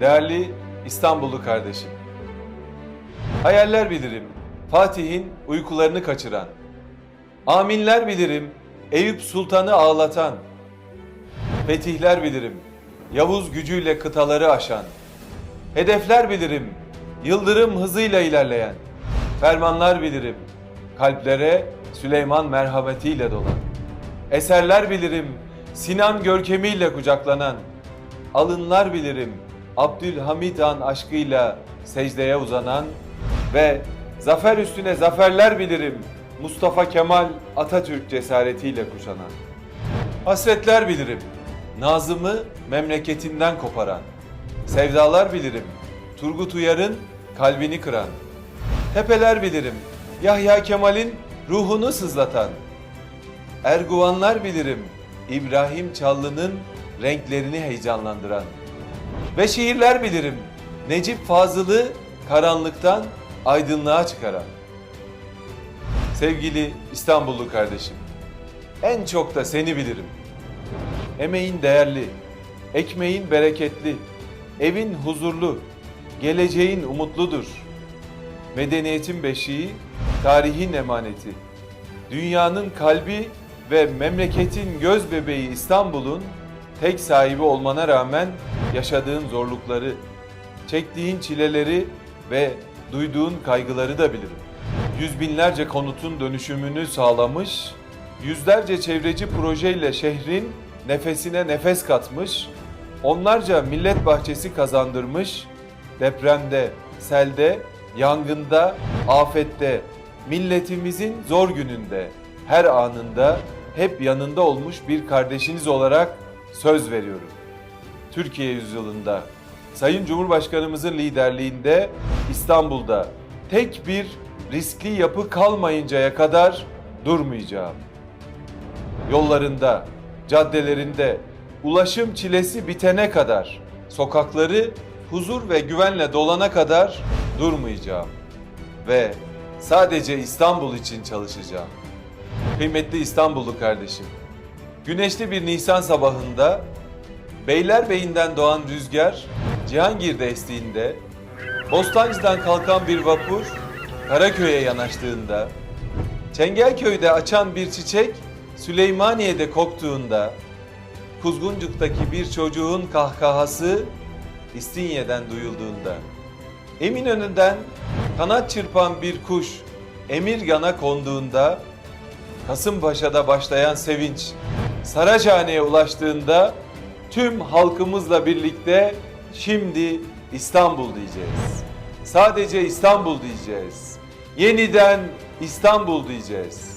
Değerli İstanbullu kardeşim. Hayaller bilirim Fatih'in uykularını kaçıran. Aminler bilirim Eyüp Sultan'ı ağlatan. Fetihler bilirim Yavuz gücüyle kıtaları aşan. Hedefler bilirim yıldırım hızıyla ilerleyen. Fermanlar bilirim kalplere Süleyman merhametiyle dolan. Eserler bilirim Sinan görkemiyle kucaklanan. Alınlar bilirim Abdülhamid Han aşkıyla secdeye uzanan ve zafer üstüne zaferler bilirim Mustafa Kemal Atatürk cesaretiyle kuşanan. Hasretler bilirim Nazım'ı memleketinden koparan. Sevdalar bilirim Turgut Uyar'ın kalbini kıran. Tepeler bilirim Yahya Kemal'in ruhunu sızlatan. Erguvanlar bilirim İbrahim Çallı'nın renklerini heyecanlandıran. Ve şiirler bilirim Necip Fazıl'ı karanlıktan aydınlığa çıkaran. Sevgili İstanbullu kardeşim, en çok da seni bilirim. Emeğin değerli, ekmeğin bereketli, evin huzurlu, geleceğin umutludur. Medeniyetin beşiği, tarihin emaneti. Dünyanın kalbi ve memleketin göz bebeği İstanbul'un tek sahibi olmana rağmen yaşadığın zorlukları, çektiğin çileleri ve duyduğun kaygıları da bilirim. Yüz binlerce konutun dönüşümünü sağlamış, yüzlerce çevreci projeyle şehrin nefesine nefes katmış, onlarca millet bahçesi kazandırmış, depremde, selde, yangında, afette, milletimizin zor gününde, her anında hep yanında olmuş bir kardeşiniz olarak söz veriyorum. Türkiye yüzyılında Sayın Cumhurbaşkanımızın liderliğinde İstanbul'da tek bir riskli yapı kalmayıncaya kadar durmayacağım. Yollarında, caddelerinde ulaşım çilesi bitene kadar, sokakları huzur ve güvenle dolana kadar durmayacağım. Ve sadece İstanbul için çalışacağım. Kıymetli İstanbullu kardeşim, güneşli bir Nisan sabahında Beylerbeyi'nden doğan rüzgar Cihangir'de estiğinde, Bostancı'dan kalkan bir vapur Karaköy'e yanaştığında, Çengelköy'de açan bir çiçek Süleymaniye'de koktuğunda, Kuzguncuk'taki bir çocuğun kahkahası İstinye'den duyulduğunda, Eminönü'nden kanat çırpan bir kuş Emirgan'a konduğunda, Kasımpaşa'da başlayan sevinç Saraçhane'ye ulaştığında tüm halkımızla birlikte şimdi İstanbul diyeceğiz. Sadece İstanbul diyeceğiz. Yeniden İstanbul diyeceğiz.